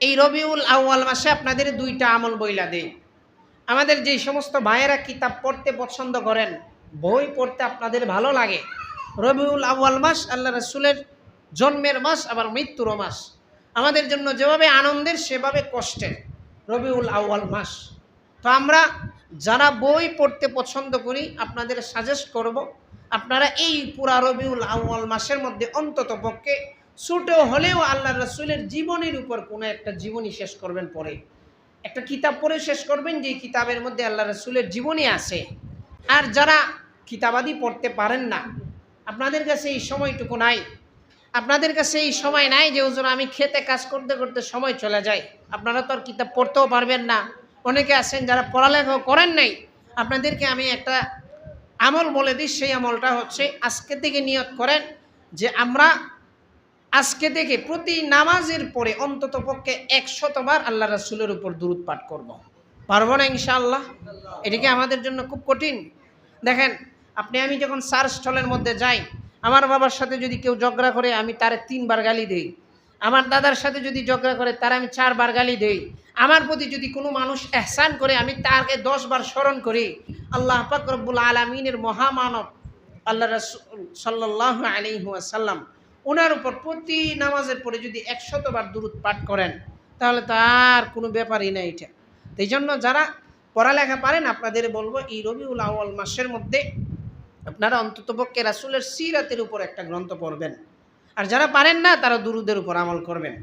এই রবিউল আউয়াল মাসে আপনাদের দুইটা আমল বইলা দেই। আমাদের যে সমস্ত ভাইয়েরা কিতাব পড়তে পছন্দ করেন, বই পড়তে আপনাদের ভালো লাগে। রবিউল আউয়াল মাস আল্লাহ রসুলের জন্মের মাস, আবার মৃত্যুরও মাস। আমাদের জন্য যেভাবে আনন্দের, সেভাবে কষ্টের রবিউল আউয়াল মাস। তো আমরা যারা বই পড়তে পছন্দ করি, আপনাদের সাজেস্ট করব, আপনারা এই পুরা রবিউল আউয়াল মাসের মধ্যে অন্তত পক্ষে ছোটো হলেও আল্লাহ রসুলের জীবনের উপর কোনো একটা জীবনী শেষ করবেন পরে। একটা কিতাব পড়ে শেষ করবেন যে কিতাবের মধ্যে আল্লাহ রসুলের জীবনী আছে। আর যারা কিতাবাদি পড়তে পারেন না, আপনাদের কাছে এই সময়টুকু নাই। আপনাদের কাছে এই সময় নাই যে ওজন আমি খেতে কাজ করতে করতে সময় চলে যায়। আপনারা তো আর কিতাব পড়তেও পারবেন না। অনেকে আছেন যারা পড়ালেখাও করেন নাই। আপনাদেরকে আমি একটা আমল বলে দিই, সেই আমলটা হচ্ছে আজকে থেকে নিয়ত করেন যে, আমরা আজকে থেকে প্রতি নামাজের পরে অন্তত পক্ষে একশতবার আল্লাহ রাসুলের উপর দূরত পাঠ করব। পারব না ইনশাআল্লাহ? এটা কি আমাদের জন্য খুব কঠিন? দেখেন, আপনি আমি যখন সার স্থলের মধ্যে যাই, আমার বাবার সাথে যদি কেউ ঝগড়া করে, আমি তারে তিনবার গালি দেই। আমার দাদার সাথে যদি ঝগড়া করে, তার আমি চারবার গালি দেই। আমার প্রতি যদি কোনো মানুষ এহসান করে, আমি তাকে দশবার স্মরণ করি, আল্লাহ পাক রব্বুল আলমিনের মহামানব আল্লাহ রসুল সাল্লাহ আলিহাসাল্লাম ওনার উপর প্রতি নামাজের পরে যদি একশতবার দূরত পাঠ করেন, তাহলে তার কোনো ব্যাপারই না এটা। এই জন্য যারা পড়ালেখা পারেন, আপনাদের বলব, এই রবিউল আউয়াল মাসের মধ্যে আপনারা অন্ততপক্ষে রাসুলের সিরাতের উপর একটা গ্রন্থ পড়বেন। আর যারা পারেন না, তারা দুরুদের উপর আমল করবেন।